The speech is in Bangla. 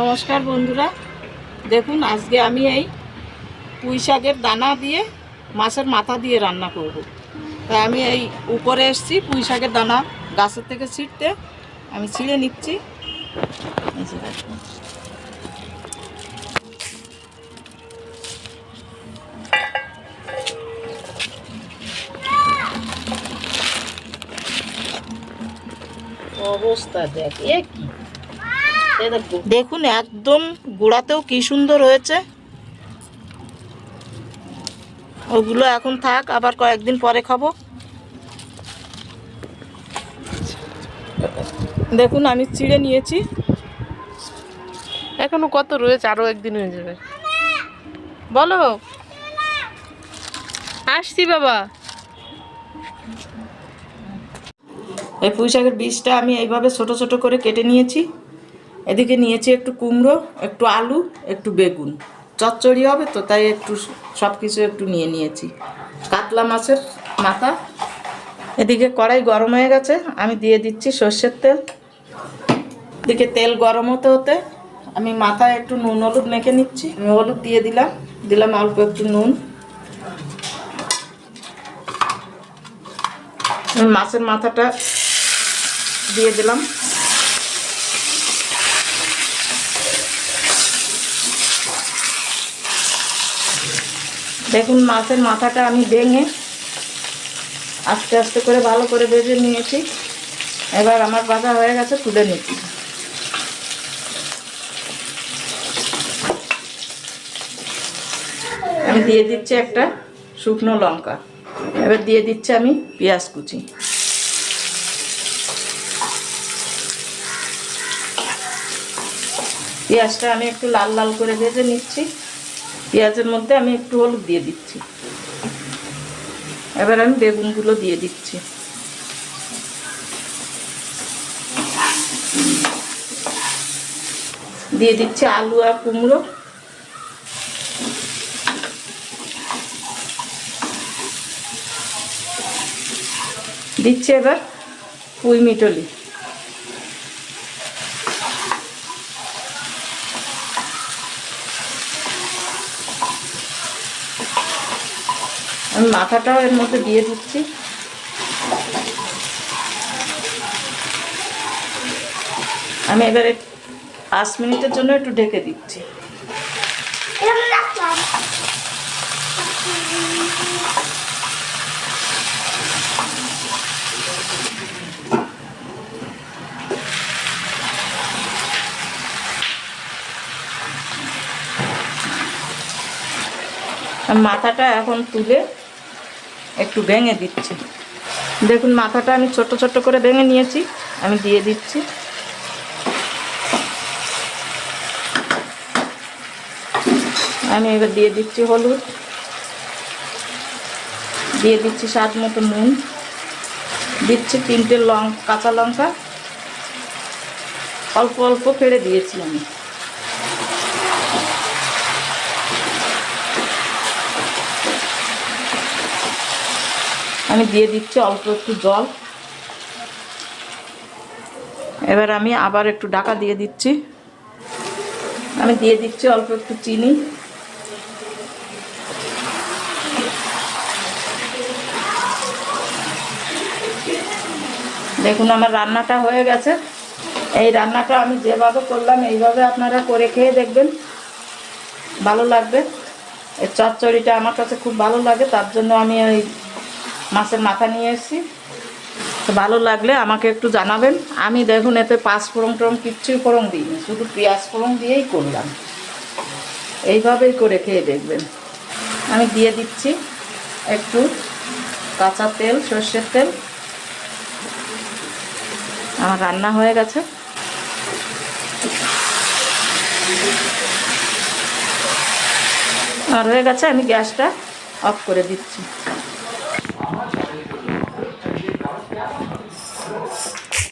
নমস্কার বন্ধুরা। দেখুন, আজকে আমি এই পুঁই শাকের দানা দিয়ে, মাছের মাথা দিয়ে রান্না করব। তাই আমি এই উপরে এসছি, পুঁই শাকের দানা গাছের থেকে ছিঁড়তে। আমি ছিঁড়ে নিচ্ছি। অবস্থা দেখ, এ কি এ দেখো দেখুন একদম গোড়াতেও কি সুন্দর হয়েছে। ওগুলো এখন থাক আবার কয়েকদিন পরে খাব। দেখুন আমি চিড়ে নিয়েছি। এখনও কত রয়েছে? আরও একদিন হয়ে যাবে। বলো। আসছি বাবা। এই পুঁই শাকের বীজটা আমি এইভাবে ছোট ছোট করে কেটে নিয়েছি। এদিকে নিয়েছি একটু কুমড়ো, একটু আলু, একটু বেগুন। চচ্চড়ি হবে তো, তাই একটু সব কিছু একটু নিয়ে নিয়েছি। কাতলা মাছের মাথা। এদিকে কড়াই গরম হয়ে গেছে, আমি দিয়ে দিচ্ছি সর্ষের তেল। এদিকে তেল গরম হতে হতে আমি মাথায় একটু নুন হলুদ মেখে নিচ্ছি। আমি হলুদ দিয়ে দিলাম দিলাম অল্প একটু নুন। মাছের মাথাটা দিয়ে দিলাম। দেখুন মাছের মাথাটা আমি ভেঙে আস্তে আস্তে করে ভালো করে ভেজে নিয়েছি। এবার আমার ভাজা হয়ে গেছে, তুলে নিচ্ছি। আমি দিয়ে দিচ্ছি একটা শুকনো লঙ্কা। এবার দিয়ে দিচ্ছি আমি পেঁয়াজ কুচি। পেঁয়াজটা আমি একটু লাল লাল করে ভেজে নিচ্ছি। পেঁয়াজের মধ্যে আমি একটু হলুদ দিয়ে দিচ্ছি। এবার আমি বেগুনগুলো দিয়ে দিচ্ছি। দিয়ে দিচ্ছি আলু আর কুমড়ো। দিচ্ছি এবার পুঁই মিটলি। আমি মাথাটাও এর মধ্যে দিয়ে দিচ্ছি। আমি এবারে পাঁচ মিনিটের জন্য একটু ঢেকে দিচ্ছি। মাথাটা এখন তুলে একটু ভেঙে দিচ্ছি। দেখুন, মাথাটা আমি ছোট ছোট করে ভেঙে নিয়েছি, আমি দিয়ে দিচ্ছি। আমি এবার দিয়ে দিচ্ছি হলুদ। দিয়ে দিচ্ছি স্বাদ মতো নুন। দিচ্ছি তিনটে লং, কাঁচা লঙ্কা। অল্প অল্প ফেড়ে দিয়েছি আমি। আমি দিয়ে দিচ্ছি অল্প একটু জল। এবার আমি আবার একটু ডাকা দিয়ে দিচ্ছি। আমি দিয়ে দিচ্ছি অল্প একটু চিনি। দেখুন আমার রান্নাটা হয়ে গেছে। এই রান্নাটা আমি যেভাবে করলাম, এইভাবে আপনারা করে খেয়ে দেখবেন। ভালো লাগবে। এই চচ্চড়িটা আমার কাছে খুব ভালো লাগে, তার জন্য আমি ওই মাছের মাথা নিয়ে এসেছি। তো ভালো লাগলে আমাকে একটু জানাবেন। আমি দেখুন এতে পাঁচ ফোড়ন টোড়ন কিচ্ছুই ফোড়ন দিইনি, শুধু পেঁয়াজ ফোড়ন দিয়েই করলাম। এইভাবেই করে খেয়ে দেখবেন। আমি দিয়ে দিচ্ছি একটু কাঁচা তেল, সর্ষের তেল। আমার রান্না হয়ে গেছে। আর হয়ে গেছে, আমি গ্যাসটা অফ করে দিচ্ছি।